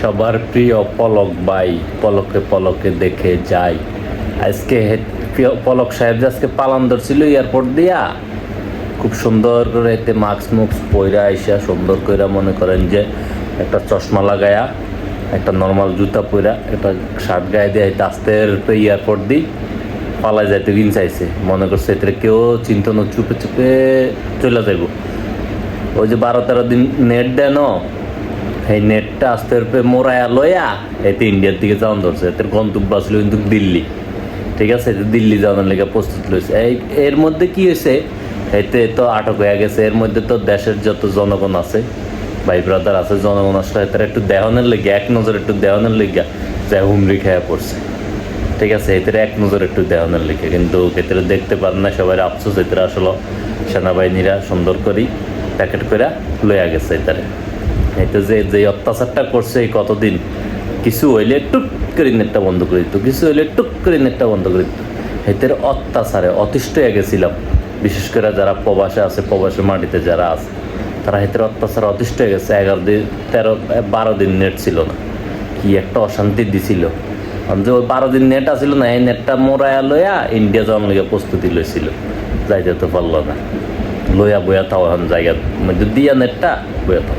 সবার প্রিয় পলক বাই, পলকে পলকে দেখে যাই। আজকে পলক সাহেব যে আজকে পালন ধরছিল এয়ারপোর্ট দিয়া, খুব সুন্দর করে এতে মাস্ক মুক্স পইরা আইসা সুন্দর করে মনে করেন যে একটা চশমা লাগায়া, একটা নর্মাল জুতা পইরা, একটা শার্ট গায়ে দিয়ে আস্তে এয়ারপোর্ট দিই পালায় যাইতে দিন চাইছে মনে করছে এতে কেউ চিন্তা না, চুপে চুপে চলে যাইব। ওই যে বারো তেরো দিন নেট দেয় ন এই নেটটা আস্তে মোরায়া লয়া এতে ইন্ডিয়ার দিকে যাওয়ান ধরছে। এতে গন্তব্য আসলে কিন্তু দিল্লি। ঠিক আছে? এতে দিল্লি যাওয়ানোর লেগে প্রস্তুত লইছে। এই, এর মধ্যে কি হয়েছে এতে তো আটক হয়ে গেছে। এর মধ্যে তো দেশের যত জনগণ আছে, ভাই ব্রাদার আছে, জনগণ আসলে, এদের একটু দেহনের লেগে, এক নজর একটু দেহনের লেগে যা হুমরি খেয়ে পড়ছে। ঠিক আছে? এতে এক নজর একটু দেওয়ানোর লিখে কিন্তু এদের দেখতে পারেন না, সবাই আফসোস। এদের আসলে সেনাবাহিনীরা সুন্দর করি প্যাকেট করে লইয়া গেছে এতে যে যে অত্যাচারটা করছে এই কতদিন? কিছু হইলে টুক করে নেটটা বন্ধ করে দিত, কিছু হইলে টুক করে নেটটা বন্ধ করে দিত। এদের অত্যাচারে অতিষ্ঠ হয়ে গেছিলাম। বিশেষ করে যারা প্রবাসে আছে, প্রবাসের মাটিতে যারা আছে, তারা হেতের অত্যাচার অতিষ্ঠ হয়ে গেছে। এগারো দিন, তেরো বারো দিন নেট ছিল না। কি একটা অশান্তি দিছিল। যে ওই বারো দিন নেট আসিল না, এই নেটটা মোরায়া লইয়া ইন্ডিয়া যাওয়ার লইয়া প্রস্তুতি লইছিল। যাইতে তো পারল না। লইয়া বইয়া তাও এখন জায়গা মধ্যে দিয়া নেটটা বইয়া তাও।